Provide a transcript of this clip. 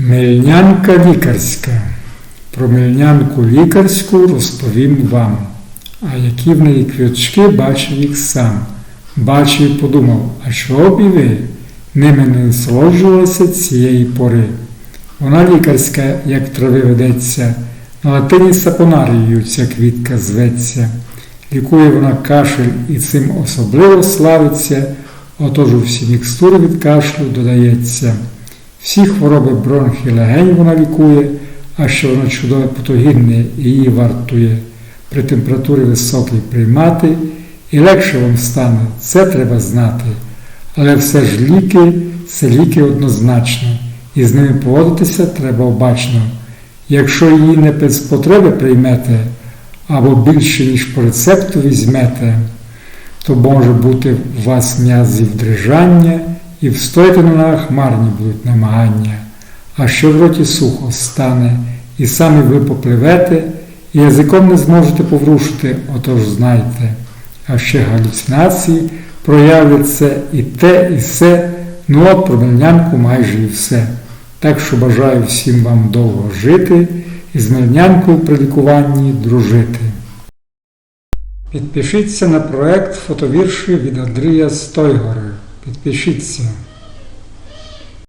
Мельнянка лікарська. Про мельнянку лікарську розповім вам. А які в неї квіточки бачив їх сам. Бачив і подумав, а чого б і ви ними не насолоджувалися цієї пори. Вона лікарська, як трави ведеться, на латині сапонарією ця квітка зветься. Лікує вона кашель і цим особливо славиться, отож у всі мікстури від кашлю додається. Всі хвороби бронхів легень вона лікує, а що воно чудове потогінне і її вартує при температурі високій приймати, і легше вам стане, це треба знати. Але все ж ліки це ліки однозначно, і з ними поводитися треба обачно. Якщо її не без потреби приймете, або більше, ніж по рецепту візьмете, то може бути у вас м'язів дрижання, і встояти на ногах марні будуть намагання, а що в роті сухо стане, і самі ви попливете, і язиком не зможете поврушити, отож знайте. А ще галюцинації проявляться і те, і все, ну от про мельнянку майже і все. Так що бажаю всім вам довго жити і з мельнянкою при лікуванні дружити. Підпишіться на проект фотовірші від Андрія Стойгора. Підпишіться.